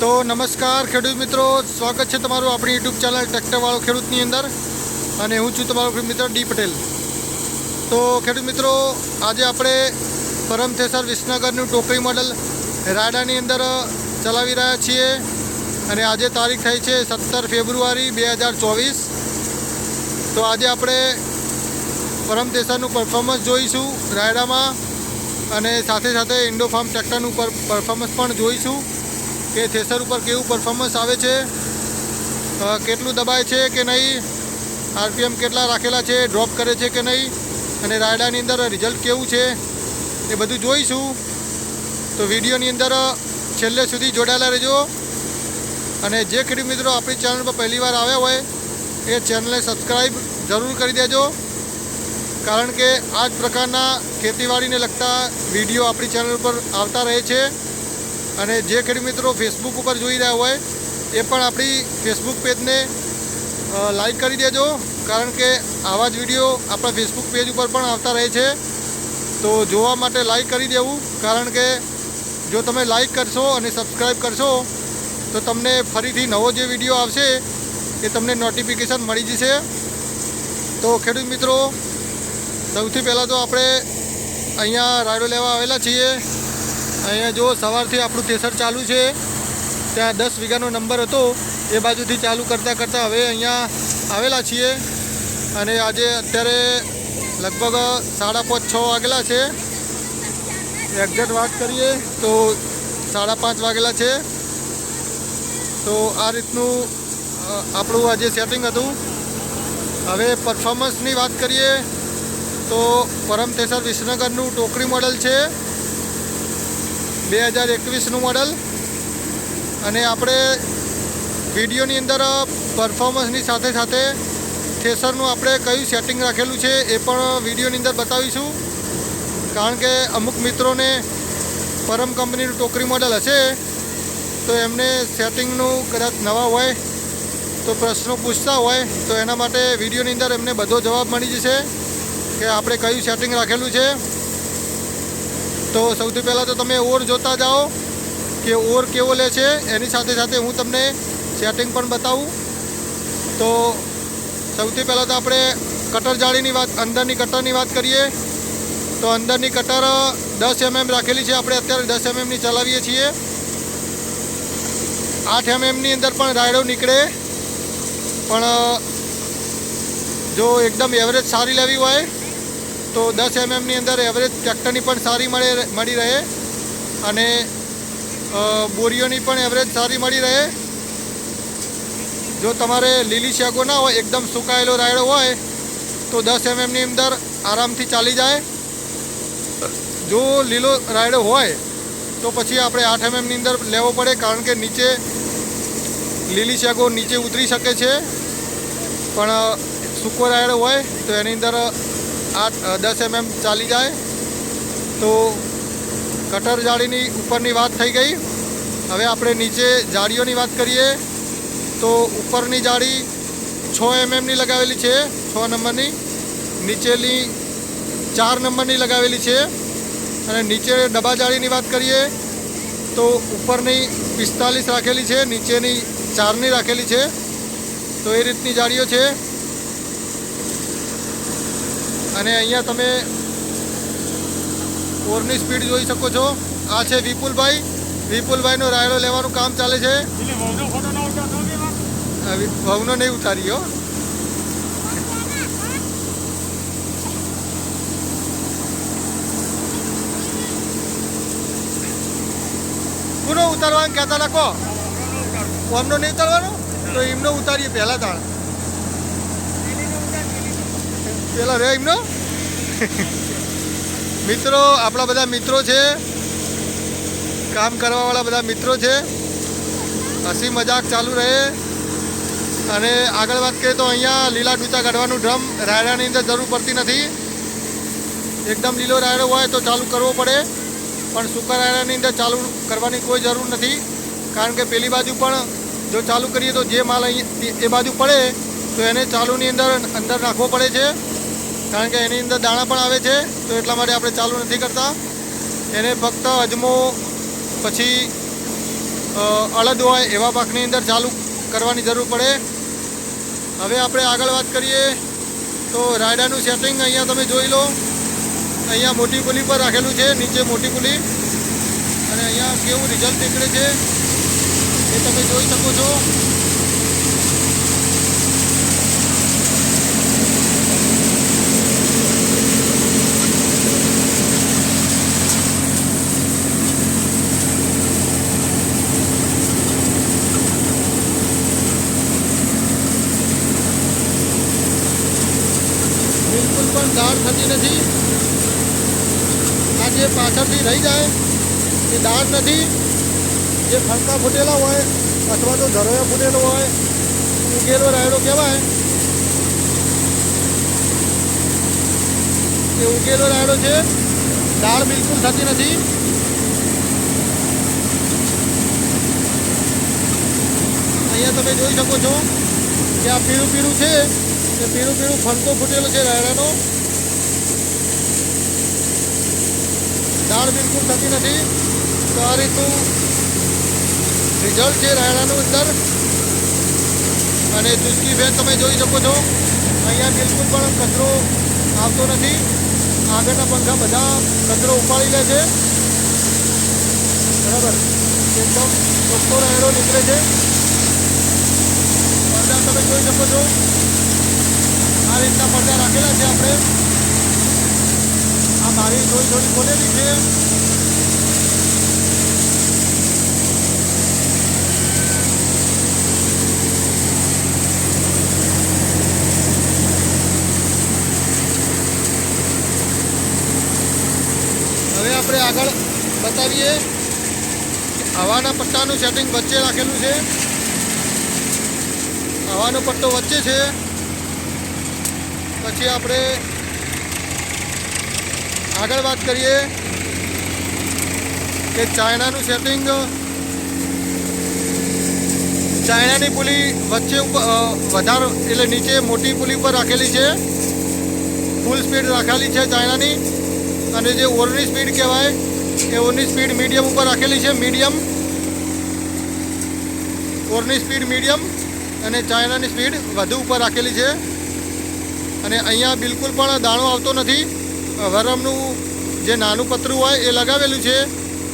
તો નમસ્કાર ખેડૂત મિત્રો, સ્વાગત છે તમારું આપણી યુટ્યુબ ચેનલ ટ્રેક્ટરવાળો ખેડૂતની અંદર. અને હું છું તમારો મિત્ર ડી પટેલ. તો ખેડૂત મિત્રો, આજે આપણે પરમ થેસર વિસનગરનું ટોકરી મોડલ રાયડાની અંદર ચલાવી રહ્યા છીએ. અને આજે તારીખ થઈ છે સત્તર ફેબ્રુઆરી બે હજાર ચોવીસ. તો આજે આપણે પરમ થેસરનું પરફોર્મન્સ જોઈશું રાયડામાં. અને સાથે સાથે ઇન્ડો ફાર્મ ટ્રેક્ટરનું પર પરફોર્મન્સ પણ જોઈશું. કે થેસર ઉપર કેવું પરફોર્મન્સ આવે છે? કેટલું દબાય છે કે નહીં? આરપીએમ કેટલા રાખેલા છે? ડ્રોપ કરે છે કે નહીં? અને રાયડાની અંદર રિઝલ્ટ કેવું છે? એ બધું જોઈશું. તો વિડીયોની અંદર છેલ્લે સુધી જોડાયેલા રહેજો. અને જે ખેડૂત મિત્રો આપણી ચેનલ પર પહેલીવાર આવ્યા હોય, એ ચેનલને સબસ્ક્રાઈબ જરૂર કરી દેજો. કારણ કે આ જ પ્રકારના ખેતીવાડીને લગતા વીડિયો આપણી ચેનલ પર આવતા રહે છે. અને જે ખેડૂત મિત્રો ફેસબુક ઉપર જોઈ રહ્યા હોય, એ પણ આપણી ફેસબુક પેજને લાઈક કરી દેજો. કારણ કે આવા જ વીડિયો આપણા ફેસબુક પેજ ઉપર પણ આવતા રહે છે. તો જોવા માટે લાઈક કરી દેવું. કારણ કે જો તમે લાઈક કરશો અને સબસ્ક્રાઈબ કરશો, તો તમને ફરીથી નવો જે વીડિયો આવશે, એ તમને નોટિફિકેશન મળી જશે. તો ખેડૂત મિત્રો, સૌથી પહેલાં તો આપણે અહીંયા રાયડો લેવા આવેલા છીએ. અહીંયા જો સવારથી આપણું થેસર ચાલુ છે. ત્યાં દસ વીઘાનો નંબર હતો. એ બાજુથી ચાલુ કરતાં કરતાં હવે અહીંયા આવેલા છીએ. અને આજે અત્યારે લગભગ સાડા પાંચ છ વાગેલા છે. એક્ઝેક્ટ વાત કરીએ તો સાડા પાંચ વાગેલા છે. તો આ રીતનું આપણું આજે સેટિંગ હતું. હવે પરફોર્મન્સની વાત કરીએ તો પરમ તેસર વિસનગરનું ટોકરી મોડલ છે. બે હજાર એકવીસનું મોડલ. અને આપણે વિડીયોની અંદર પરફોર્મન્સની સાથે સાથે થેસરનું આપણે કયું સેટિંગ રાખેલું છે એ પણ વિડીયોની અંદર બતાવીશું. કારણ કે અમુક મિત્રોને પરમ કંપનીનું ટોકરી મોડલ હશે, તો એમને સેટિંગનું કદાચ નવા હોય, તો પ્રશ્નો પૂછતા હોય, તો એના માટે વિડીયોની અંદર એમને બધો જવાબ મળી જશે કે આપણે કયું સેટિંગ રાખેલું છે. તો સૌથી પહેલાં તો તમે ઓર જોતા જાઓ કે ઓર કેવો લે છે. એની સાથે સાથે હું તમને સેટિંગ પણ બતાવું. તો સૌથી પહેલાં તો આપણે કટર જાળીની વાત, અંદરની કટરની વાત કરીએ. તો અંદરની કટર દસ એમએમ રાખેલી છે. આપણે અત્યારે દસ એમએમની ચલાવીએ છીએ. આઠ એમએમની અંદર પણ રાયડો નીકળે. પણ, જો એકદમ એવરેજ સારી લેવી હોય તો દસ એમએમની અંદર એવરેજ ટ્રેક્ટરની પણ સારી મળે મળી રહે અને બોરીઓની પણ એવરેજ સારી મળી રહે. જો તમારે લીલી શેગો ના હોય, એકદમ સુકાયેલો રાયડો હોય, તો દસ એમએમની અંદર આરામથી ચાલી જાય. જો લીલો રાયડો હોય, તો પછી આપણે આઠ એમએમની અંદર લેવો પડે, કારણ કે નીચે લીલી શેગો નીચે ઉતરી શકે છે. પણ સૂકો રાયડો હોય, તો એની અંદર આઠ દસ એમએમ ચાલી જાય. તો કટર જાળીની ઉપરની વાત થઈ ગઈ. હવે આપણે નીચે જાળીઓની વાત કરીએ. તો ઉપરની જાળી છ એમએમની લગાવેલી છે, છ નંબરની. નીચેની ચાર નંબરની લગાવેલી છે. અને નીચે ડબ્બા જાળીની વાત કરીએ, તો ઉપરની પિસ્તાલીસ રાખેલી છે, નીચેની ચારની રાખેલી છે. તો એ રીતની જાળીઓ છે. અને અહીંયા તમે ઓરની સ્પીડ જોઈ શકો છો. આ છે વિપુલભાઈ. વિપુલભાઈનો રાયડો લેવાનું કામ ચાલે છે. ભવનો નહીં ઉતાર્યો કોનો ઉતારવાનું કહેતા લખો ઓમનો નહીં ઉતારવાનો? તો એમનો ઉતારીએ પહેલા તાણ. પેલા રે એમનો? મિત્રો, આપણા બધા મિત્રો છે. કામ કરવાવાળા બધા મિત્રો છે. હસી મજાક ચાલુ રહે. અને આગળ વાત કરીએ તો અહીંયા લીલા ડૂચા કાઢવાનું ડ્રમ રાયડાની અંદર જરૂર પડતી નથી. એકદમ લીલો રાયડો હોય તો ચાલુ કરવો પડે. પણ સૂકા રાયડાની અંદર ચાલુ કરવાની કોઈ જરૂર નથી. કારણ કે પેલી બાજુ પણ જો ચાલુ કરીએ તો જે માલ અહીં એ બાજુ પડે, તો એને ચાલુની અંદર અંદર નાખવો પડે છે. કારણ કે એની અંદર દાણા પણ આવે છે, તો એટલા માટે આપણે ચાલુ નથી કરતા. એને ફક્ત અજમો, પછી અડદ હોય એવા પાકની અંદર ચાલુ કરવાની જરૂર પડે. હવે આપણે આગળ વાત કરીએ, તો રાયડાનું સેટિંગ અહીંયા તમે જોઈ લો. અહીંયા મોટી પુલી પર રાખેલું છે, નીચે મોટી પુલી. અને અહીંયા કેવું રિઝલ્ટ નીકળે છે, એ તમે જોઈ શકો છો બિલકુલ પણ દાળ થતી નથી આ જે પાછળથી રહી જાય એ દાળ નથી જે ફણકા ફૂટેલા હોય અથવા તો ધરોયો ફૂટેલો હોય ઉગેલો રાયડો કહેવાય એ ઉગેલો રાયડો છે દાળ બિલકુલ થતી નથી અહીંયા તમે જોઈ શકો છો કે આ પીળું પીળું છે એ પીળું પીળું ફણકો ફૂટેલો છે રાયડાનો દાળ બિલકુલ થતી નથી. તો આ રીતનું રિઝલ્ટ છે રાયડાનું અંદર. અને ચુસ્કી ભેદ તમે જોઈ શકો છો, અહીંયા બિલકુલ પણ કચરો આવતો નથી. આગળના પંખા બધા કચરો ઉપાડી લે છે. બરાબર. એકદમ ચોખ્ખો રાયડો નીકળે છે. પડદા તમે જોઈ શકો છો. આ રીતના પડદા રાખેલા છે આપણે. મારી થોડી થોડી ખોલેલી છે હવે આપણે આગળ બતાવીએ હવાના પટ્ટાનું સેટિંગ વચ્ચે રાખેલું છે. હવાનો પટ્ટો વચ્ચે છે. પછી આપણે આગળ વાત કરીએ કે ચાઇનાનું સેટિંગ ચાઇનાની પુલી વચ્ચે ઉપર વધારે એટલે નીચે મોટી પુલી પર રાખેલી છે. ફૂલ સ્પીડ રાખેલી છે ચાઇનાની અને જે ઓરની સ્પીડ કહેવાય, એ ઓરની સ્પીડ મીડિયમ ઉપર રાખેલી છે મીડિયમ ઓરની સ્પીડ મીડિયમ અને ચાઇનાની સ્પીડ વધુ ઉપર રાખેલી છે. અને અહીંયા બિલકુલ પણ દાણો આવતો નથી. વરમનું જે નાનું પતરું હોય એ લગાવેલું છે.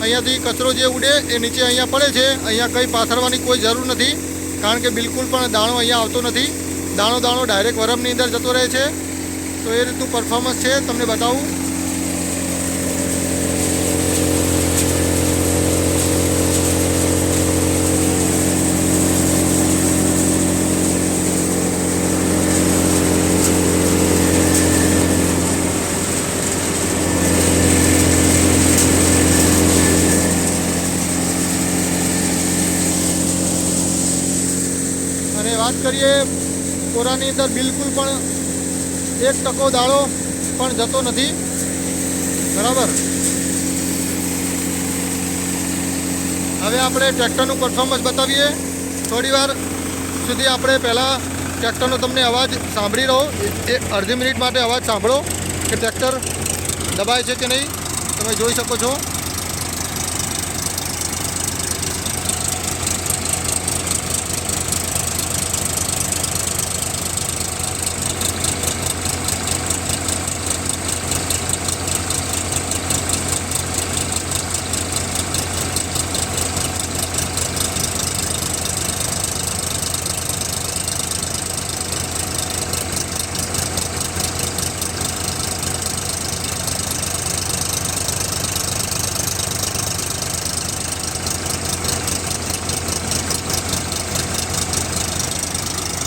અહીંયાથી કચરો જે ઉડે એ નીચે અહીંયા પડે છે. અહીંયા કંઈ પાથરવાની કોઈ જરૂર નથી. કારણ કે બિલકુલ પણ દાણો અહીંયા આવતો નથી. દાણો દાણો ડાયરેક્ટ વરમની અંદર જતો રહે છે. તો એ રીતનું પરફોર્મન્સ છે. તમને બતાવું અને વાત કરીએ. કોરાની અંદર બિલકુલ પણ એક ટકો દાળો પણ જતો નથી. બરાબર? હવે આપણે ટ્રેક્ટરનું પરફોર્મન્સ બતાવીએ. થોડી વાર સુધી આપણે પહેલાં ટ્રેક્ટરનો તમને અવાજ સાંભળી રહો. એ અડધી મિનિટ માટે અવાજ સાંભળો કે ટ્રેક્ટર દબાય છે કે નહીં. તમે જોઈ શકો છો.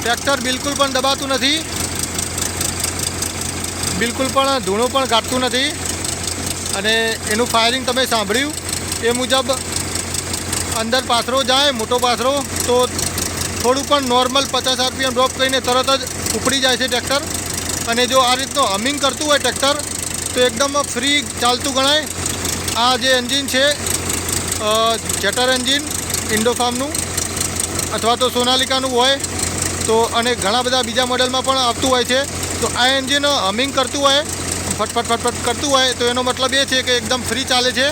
ટ્રેક્ટર બિલકુલ પણ દબાતું નથી. બિલકુલ પણ ધૂણો પણ કાઢતું નથી. અને એનું ફાયરિંગ તમે સાંભળ્યું. એ મુજબ અંદર પાથરો જાય, મોટો પાથરો, તો થોડું પણ નોર્મલ પચાસ આરપીએમ ડ્રોપ કરીને તરત જ ઉપડી જાય છે ટ્રેક્ટર. અને જો આ રીતનું હમિંગ કરતું હોય ટ્રેક્ટર, તો એકદમ ફ્રી ચાલતું ગણાય. આ જે એન્જિન છે જેટર એન્જિન ઇન્ડોફાર્મનું અથવા તો સોનાલિકાનું હોય તો અને ઘણા બધા બીજા મોડેલમાં પણ આવતું હોય છે. તો આ એન્જિન હમિંગ કરતું હોય, ફટફટ ફટફટ કરતું હોય, તો એનો મતલબ એ છે કે એકદમ ફ્રી ચાલે છે.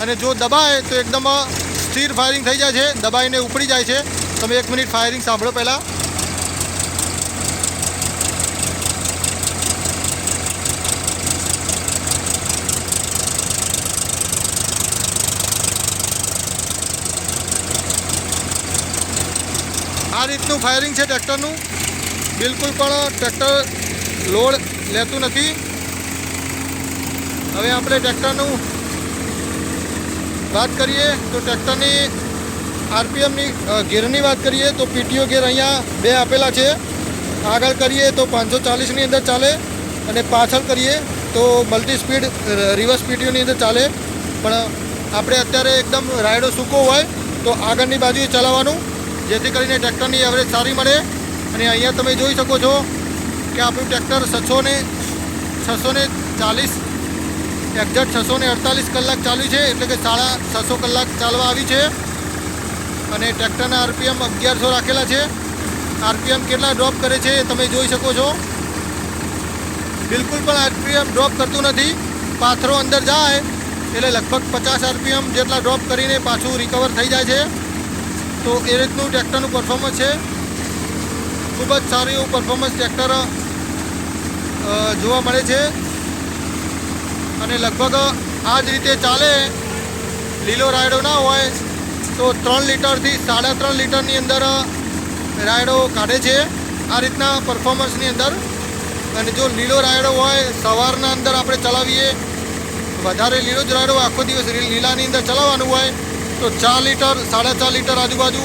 અને જો દબાય, તો એકદમ સ્થિર ફાયરિંગ થઈ જાય છે. દબાઈને ઉપડી જાય છે. તમે એક મિનિટ ફાયરિંગ સાંભળો પહેલાં. આ રીતનું ફાયરિંગ છે ટ્રેક્ટરનું. બિલકુલ પણ ટ્રેક્ટર લોડ લેતું નથી. હવે આપણે ટ્રેક્ટરનું વાત કરીએ તો ટ્રેક્ટરની આરપીએમની ગેરની વાત કરીએ તો પીટીઓ ગેર અહીંયા બે આપેલા છે. આગળ કરીએ તો પાંચસો ચાલીસની અંદર ચાલે અને પાછળ કરીએ તો મલ્ટી સ્પીડ રિવર્સ પીટીઓની અંદર ચાલે. પણ આપણે અત્યારે એકદમ રાયડો સૂકો હોય તો આગળની બાજુએ ચલાવવાનું. જેથી કરીને ટ્રેક્ટરની એવરેજ સારી મળે. અને અહીંયા તમે જોઈ શકો છો કે આપણું ટ્રેક્ટર છસો ને છસો ને ચાલીસ એક્ઝેક્ટ છસો ને અડતાલીસ કલાક ચાલ્યું છે. એટલે કે સાડા છસો કલાક ચાલવા આવી છે. અને ટ્રેક્ટરના આરપીએમ અગિયારસો રાખેલા છે. આરપીએમ કેટલા ડ્રોપ કરે છે એ તમે જોઈ શકો છો. બિલકુલ પણ આરપીએમ ડ્રોપ કરતું નથી. પાથરો અંદર જાય એટલે લગભગ પચાસ આરપીએમ જેટલા ડ્રોપ કરીને પાછું રિકવર થઈ જાય છે. તો એ રીતનું ટ્રેક્ટરનું પરફોર્મન્સ છે. ખૂબ જ સારું એવું પરફોર્મન્સ ટ્રેક્ટર જોવા મળે છે. અને લગભગ આ જ રીતે ચાલે. લીલો રાયડો ના હોય તો ત્રણ લીટરથી સાડા ત્રણ લીટરની અંદર રાયડો કાઢે છે. આ રીતના પરફોર્મન્સની અંદર. અને જો લીલો રાયડો હોય, સવારના અંદર આપણે ચલાવીએ. વધારે લીલો જ રાયડો આખો દિવસ લીલાની અંદર ચલાવવાનું હોય તો ચાર લીટર, સાડા ચાર લીટર આજુબાજુ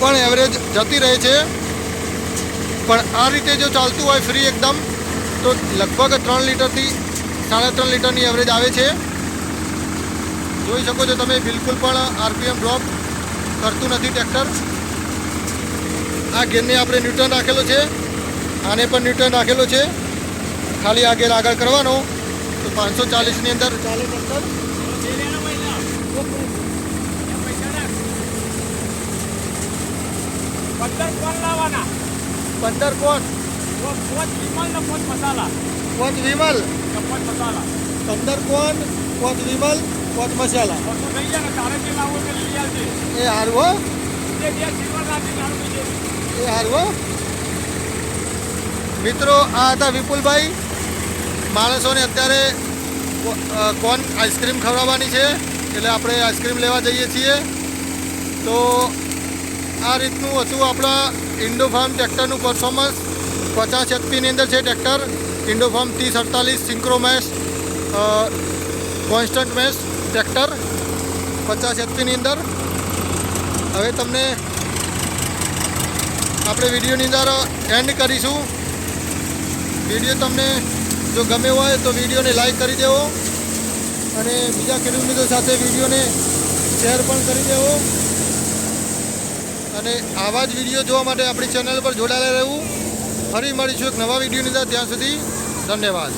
પણ એવરેજ જતી રહે છે. પણ આ રીતે જો ચાલતું હોય ફ્રી એકદમ, તો લગભગ ત્રણ લીટરથી સાડા ત્રણ લીટરની એવરેજ આવે છે. જોઈ શકો છો તમે, બિલકુલ પણ આરપીએમ ડ્રોપ કરતું નથી ટ્રેક્ટર આ ગેરને આપણે ન્યૂટન રાખેલો છે. આને પણ ન્યૂટન રાખેલો છે. ખાલી આ ગેર આગળ કરવાનો. તો પાંચસો ચાલીસની અંદર ચાલે ટ્રેક્ટર પંદર કોણ લાવવાના પંદર કોટ કોચ વિમલ. ને કોચ મસાલા કોચ વિમલ કોચ મસાલા. પંદર કોન કોચ વિમલ કોચ મસાલા એ હારવો એ હારવો મિત્રો, આ હતા વિપુલભાઈ. માણસોને અત્યારે કોન આઈસ્ક્રીમ ખવડાવવાની છે. એટલે આપણે આઈસ્ક્રીમ લેવા જઈએ છીએ. તો આ રીતનું હતું આપણા ઇન્ડોફાર્મ ટ્રેક્ટરનું પરફોર્મન્સ પચાસ એચપીની અંદર છે ટ્રેક્ટર. ઇન્ડોફાર્મ ત્રીસ અડતાલીસ સિંક્રોમેસ કોન્સ્ટન્ટ મેસ ટ્રેક્ટર. પચાસ એચપીની અંદર. હવે તમને આપણે વિડીયોની અંદર એન્ડ કરીશું. વીડિયો તમને જો ગમે હોય તો વિડીયોને લાઈક કરી દેવો. અને બીજા ખેડૂત મિત્રો સાથે વિડીયોને શેર પણ કરી દેવો. અને આવા જ વીડિયો જોવા માટે આપણી ચેનલ પર જોડાયેલા રહેવું. ફરી મળીશું એક નવા વિડીયોની અંદર ત્યાં સુધી ધન્યવાદ.